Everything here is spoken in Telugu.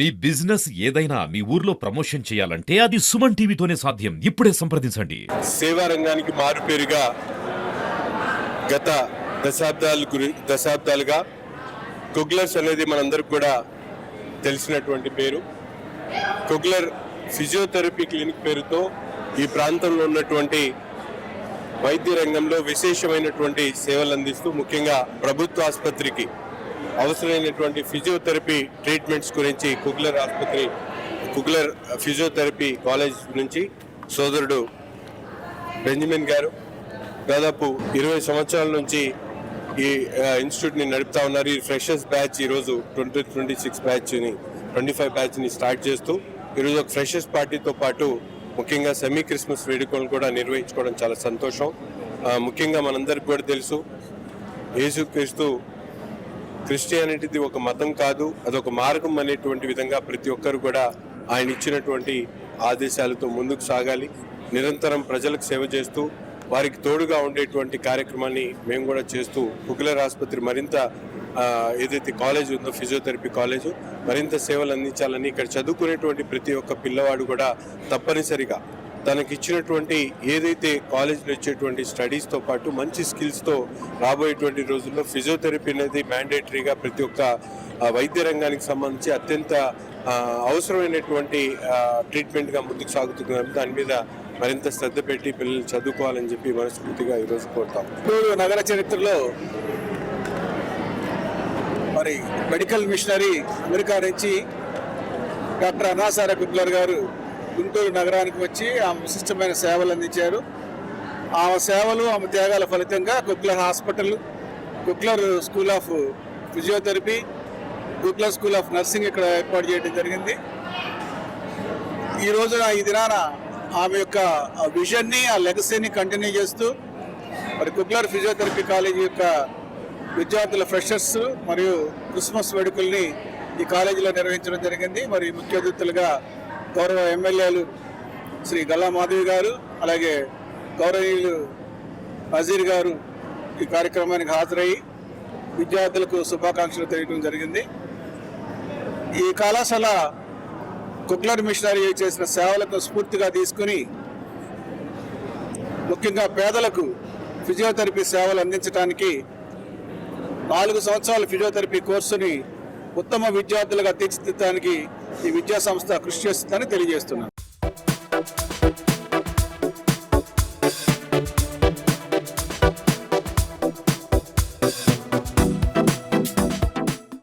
మీ బిజినెస్ ఏదైనా మీ ఊర్లో ప్రమోషన్ చేయాలంటే అది సుమన్ టీవీతోనే సాధ్యం. ఇప్పుడే సంప్రదించండి. సేవా రంగానికి మారుపేరుగా గత దశాబ్దాలు గురి దశాబ్దాలుగా కుగ్లర్స్ అనేది మనందరికి కూడా తెలిసినటువంటి పేరు. కుగ్లర్ ఫిజియోథెరపీ క్లినిక్ పేరుతో ఈ ప్రాంతంలో ఉన్నటువంటి వైద్య రంగంలో విశేషమైనటువంటి సేవలు అందిస్తూ ముఖ్యంగా ప్రభుత్వ ఆసుపత్రికి అవసరమైనటువంటి ఫిజియోథెరపీ ట్రీట్మెంట్స్ గురించి కుగ్లర్ ఆసుపత్రి కుగ్లర్ ఫిజియోథెరపీ కాలేజ్ నుంచి సోదరుడు బెంజమిన్ గారు. దాదాపు ఇరవై సంవత్సరాల నుంచి ఈ ఇన్స్టిట్యూట్ని నడుపుతా ఉన్నారు. ఈ ఫ్రెషర్స్ బ్యాచ్ ఈరోజు ట్వంటీ ట్వంటీ సిక్స్ బ్యాచ్ని ట్వంటీ ఫైవ్ బ్యాచ్ని స్టార్ట్ చేస్తూ ఈరోజు ఒక ఫ్రెషర్స్ పార్టీతో పాటు ముఖ్యంగా సెమీ క్రిస్మస్ వేడుకలను కూడా నిర్వహించుకోవడం చాలా సంతోషం. ముఖ్యంగా మనందరికి కూడా తెలుసు యేసుక్రీస్తు క్రిస్టియానిటీది ఒక మతం కాదు అదొక మార్గం అనేటువంటి విధంగా ప్రతి ఒక్కరు కూడా ఆయన ఇచ్చినటువంటి ఆదేశాలతో ముందుకు సాగాలి. నిరంతరం ప్రజలకు సేవ చేస్తూ వారికి తోడుగా ఉండేటువంటి కార్యక్రమాన్ని మేము కూడా చేస్తూ కుకిలర్ ఆసుపత్రి మరింత ఏదైతే కాలేజ్ ఉందో ఫిజియోథెరపీ కాలేజ్ మరింత సేవలు అందించాలని ఇక్కడ చదువుకునేటువంటి ప్రతి ఒక్క పిల్లవాడు కూడా తప్పనిసరిగా తనకి ఇచ్చినటువంటి ఏదైతే కాలేజీలో ఇచ్చేటువంటి స్టడీస్తో పాటు మంచి స్కిల్స్తో రాబోయేటువంటి రోజుల్లో ఫిజియోథెరపీ అనేది మ్యాండేటరీగా ప్రతి ఒక్క వైద్య రంగానికి సంబంధించి అత్యంత అవసరమైనటువంటి ట్రీట్మెంట్గా ముందుకు సాగుతుంది దాని మీద మరింత శ్రద్ధ పెట్టి పిల్లలు చదువుకోవాలని చెప్పి మనస్ఫూర్తిగా ఈరోజు కోరుతాం ఇప్పుడు నగర చరిత్రలో మరి మెడికల్ మిషనరీ అమెరికా నుంచి డాక్టర్ అనాసార కుబ్లర్ గారు గుంటూరు నగరానికి వచ్చి ఆమె విశిష్టమైన సేవలు అందించారు. ఆమె సేవలు ఆమె త్యాగాల ఫలితంగా Kugler hospital Kugler school of physiotherapy Kugler school of nursing ఇక్కడ ఏర్పాటు చేయడం జరిగింది. ఈ రోజున ఈ దినాన ఆమె యొక్క ఆ విజన్ని ఆ లెగసీని కంటిన్యూ చేస్తూ మరి కుక్లర్ ఫిజియోథెరపీ కాలేజీ యొక్క విద్యార్థుల ఫ్రెషర్స్ మరియు క్రిస్మస్ వేడుకల్ని ఈ కాలేజీలో నిర్వహించడం జరిగింది. మరి ముఖ్య అతిథులుగా గౌరవ ఎమ్మెల్యేలు శ్రీ గల్లా మాధవి గారు అలాగే గౌరవనీయులు అజీర్ గారు ఈ కార్యక్రమానికి హాజరయ్యి విద్యార్థులకు శుభాకాంక్షలు తెలియడం జరిగింది. ఈ కళాశాల కుక్లర్ మిషనరీ చేసిన సేవలకు స్ఫూర్తిగా తీసుకుని ముఖ్యంగా పేదలకు ఫిజియోథెరపీ సేవలు అందించడానికి నాలుగు సంవత్సరాల ఫిజియోథెరపీ కోర్సుని ఉత్తమ విద్యార్థులుగా తీర్చిదిద్దడానికి ఈ విద్యా సంస్థ కృషి చేస్తుందని తెలియజేస్తున్నాను.